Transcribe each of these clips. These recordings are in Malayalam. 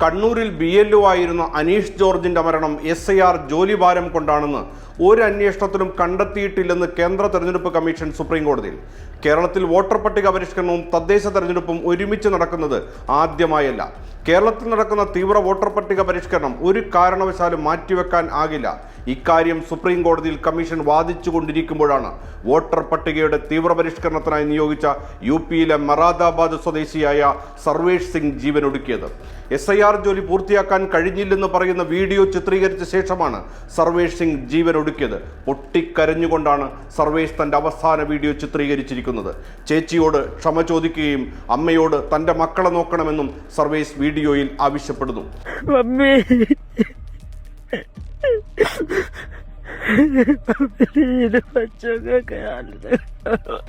കണ്ണൂരിൽ ബി എൽ ഒ ആയിരുന്ന അനീഷ് ജോർജിന്റെ മരണം എസ് ഐ ആർ ജോലിഭാരം കൊണ്ടാണെന്ന് ഒരു അന്വേഷണത്തിലും കണ്ടെത്തിയിട്ടില്ലെന്ന് കേന്ദ്ര തെരഞ്ഞെടുപ്പ് കമ്മീഷൻ സുപ്രീം കോടതിയിൽ. കേരളത്തിൽ വോട്ടർ പട്ടിക പരിഷ്കരണവും തദ്ദേശ തെരഞ്ഞെടുപ്പും ഒരുമിച്ച് നടക്കുന്നത് ആദ്യമായല്ല. കേരളത്തിൽ നടക്കുന്ന തീവ്ര വോട്ടർ പട്ടിക പരിഷ്കരണം ഒരു കാരണവശാലും മാറ്റിവെക്കാൻ ആകില്ല. ഇക്കാര്യം സുപ്രീം കോടതിയിൽ കമ്മീഷൻ വാദിച്ചുകൊണ്ടിരിക്കുമ്പോഴാണ് വോട്ടർ പട്ടികയുടെ തീവ്ര പരിഷ്കരണത്തിനായി നിയോഗിച്ച യു പിയിലെ മറാദാബാദ് സ്വദേശിയായ സർവേഷ് സിംഗ് ജീവനൊടുക്കിയത്. എസ് ഐ ആർ ജോലി പൂർത്തിയാക്കാൻ കഴിഞ്ഞില്ലെന്ന് പറയുന്ന വീഡിയോ ചിത്രീകരിച്ച ശേഷമാണ് സർവേഷ് സിംഗ് ജീവനൊടുക്കിയത്. പൊട്ടിക്കരഞ്ഞുകൊണ്ടാണ് സർവേഷ് തന്റെ അവസാന വീഡിയോ ചിത്രീകരിച്ചിരിക്കുന്നത്. ചേച്ചിയോട് ക്ഷമ ചോദിക്കുകയും അമ്മയോട് തന്റെ മക്കളെ നോക്കണമെന്നും സർവേഷ് വീഡിയോയിൽ ആവശ്യപ്പെടുന്നു. मेरे बच्चों का ख्याल रखो।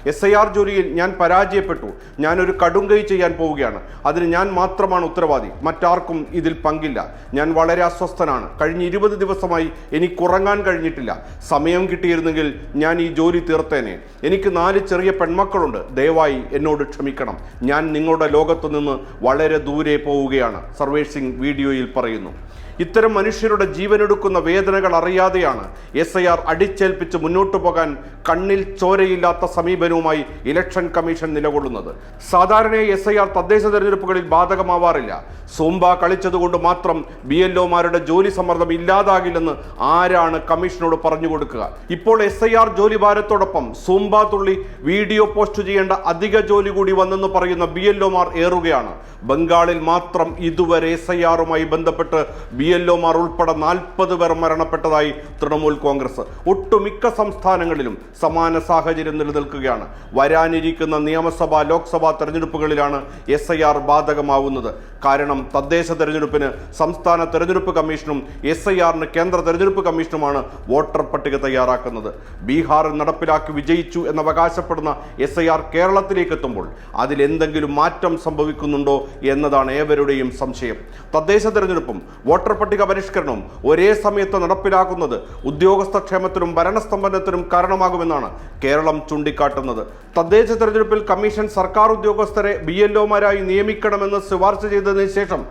എസ് ഐ ആർ ജോലിയിൽ ഞാൻ പരാജയപ്പെട്ടു. ഞാനൊരു കടുങ്കൈ ചെയ്യാൻ പോവുകയാണ്. അതിന് ഞാൻ മാത്രമാണ് ഉത്തരവാദി. മറ്റാർക്കും ഇതിൽ പങ്കില്ല. ഞാൻ വളരെ അസ്വസ്ഥനാണ്. കഴിഞ്ഞ ഇരുപത് ദിവസമായി എനിക്ക് ഉറങ്ങാൻ കഴിഞ്ഞിട്ടില്ല. സമയം കിട്ടിയിരുന്നെങ്കിൽ ഞാൻ ഈ ജോലി തീർത്തേനെ. എനിക്ക് നാല് ചെറിയ പെൺമക്കളുണ്ട്. ദയവായി എന്നോട് ക്ഷമിക്കണം. ഞാൻ നിങ്ങളുടെ ലോകത്തു നിന്ന് വളരെ ദൂരെ പോവുകയാണ്. സർവേഷ് സിംഗ് വീഡിയോയിൽ പറയുന്നു. ഇത്തരം മനുഷ്യരുടെ ജീവനെടുക്കുന്ന വേദനകൾ അറിയാതെയാണ് എസ് ഐ ആർ അടിച്ചേൽപ്പിച്ച് മുന്നോട്ടു പോകാൻ കണ്ണിൽ ചോരയില്ലാത്ത സമീപനവുമായി ഇലക്ഷൻ കമ്മീഷൻ നിലകൊള്ളുന്നത്. സാധാരണ എസ് ഐ ആർ തദ്ദേശ തെരഞ്ഞെടുപ്പുകളിൽ ബാധകമാവാറില്ല. സോംബ കളിച്ചതുകൊണ്ട് മാത്രം ബി എൽ ഒമാരുടെ ജോലി സമ്മർദ്ദം ഇല്ലാതാകില്ലെന്ന് ആരാണ് കമ്മീഷനോട് പറഞ്ഞു കൊടുക്കുക ഇപ്പോൾ എസ് ഐ ആർ ജോലി ഭാരത്തോടൊപ്പം സോംബ തുള്ളി വീഡിയോ പോസ്റ്റ് ചെയ്യേണ്ട അധിക ജോലി കൂടി വന്നെന്ന് പറയുന്ന ബി എൽ ഒമാർ ഏറുകയാണ്. ബംഗാളിൽ മാത്രം ഇതുവരെ എസ് ഐ ആറുമായി ബന്ധപ്പെട്ട് ബി എൽ ഒമാർ ഉൾപ്പെടെ നാൽപ്പത് പേർ മരണപ്പെട്ടതായി തൃണമൂൽ കോൺഗ്രസ്. ഒട്ടുമിക്ക സംസ്ഥാനങ്ങളിലും സമാന സാഹചര്യം നിലനിൽക്കുകയാണ്. വരാനിരിക്കുന്ന നിയമസഭാ ലോക്സഭാ തെരഞ്ഞെടുപ്പുകളിലാണ് എസ് ഐ ആർ ബാധകമാവുന്നത്. കാരണം തദ്ദേശ തെരഞ്ഞെടുപ്പിന് സംസ്ഥാന തെരഞ്ഞെടുപ്പ് കമ്മീഷനും എസ് ഐ ആറിന് കേന്ദ്ര തെരഞ്ഞെടുപ്പ് കമ്മീഷനുമാണ് വോട്ടർ പട്ടിക തയ്യാറാക്കുന്നത്. ബീഹാറിൽ നടപ്പിലാക്കി വിജയിച്ചു എന്ന് അവകാശപ്പെടുന്ന എസ് ഐ ആർ കേരളത്തിലേക്ക് എത്തുമ്പോൾ അതിലെന്തെങ്കിലും മാറ്റം സംഭവിക്കുന്നുണ്ടോ എന്നതാണ് ഏവരുടെയും സംശയം. തദ്ദേശ തെരഞ്ഞെടുപ്പും വോട്ടർ പട്ടിക പരിഷ്കരണവും ഒരേ സമയത്ത് നടപ്പിലാക്കുന്നത് ഉദ്യോഗസ്ഥ ക്ഷേമത്തിനും ഭരണസ്തംഭനത്തിനും കാരണമാകുമെന്നാണ് കേരളം ചൂണ്ടിക്കാട്ടുന്നത്. തദ്ദേശ തെരഞ്ഞെടുപ്പിൽ കമ്മീഷൻ സർക്കാർ ഉദ്യോഗസ്ഥരെ ബി എൽ ഒമാരായി നിയമിക്കണമെന്ന് ശുപാർശ ചെയ്തതിനു ശേഷം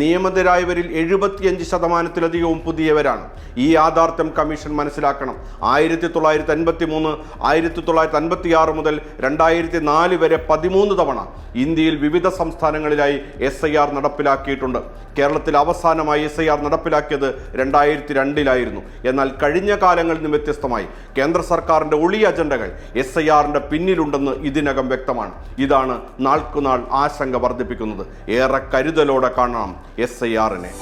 നിയമിതരായവരിൽ എഴുപത്തിയഞ്ച് ശതമാനത്തിലധികവും പുതിയവരാണ്. ഈ യാഥാർത്ഥ്യം കമ്മീഷൻ മനസ്സിലാക്കണം. ആയിരത്തി തൊള്ളായിരത്തി അൻപത്തി മൂന്ന് ആയിരത്തി തൊള്ളായിരത്തി അൻപത്തി ആറ് മുതൽ രണ്ടായിരത്തി നാല് വരെ പതിമൂന്ന് തവണ ഇന്ത്യയിൽ വിവിധ സംസ്ഥാനങ്ങളിലായി എസ് ഐ ആർ നടപ്പിലാക്കിയിട്ടുണ്ട്. കേരളത്തിൽ അവസാനമായി എസ് ഐ ആർ നടപ്പിലാക്കിയത് രണ്ടായിരത്തി രണ്ടിലായിരുന്നു എന്നാൽ കഴിഞ്ഞ കാലങ്ങളിൽ നിന്ന് വ്യത്യസ്തമായി. കേന്ദ്ര സർക്കാരിന്റെ ഒളി അജണ്ടകൾ എസ് ഐ ആറിന്റെ പിന്നിലുണ്ടെന്ന് ഇതിനകം വ്യക്തമാണ്. ഇതാണ് നാൾക്കുനാൾ ആശങ്ക വർദ്ധിപ്പിക്കുന്നത്. ഏറെ കരുതലോടെ കാണണം എസ് ഐ ആറിനെ.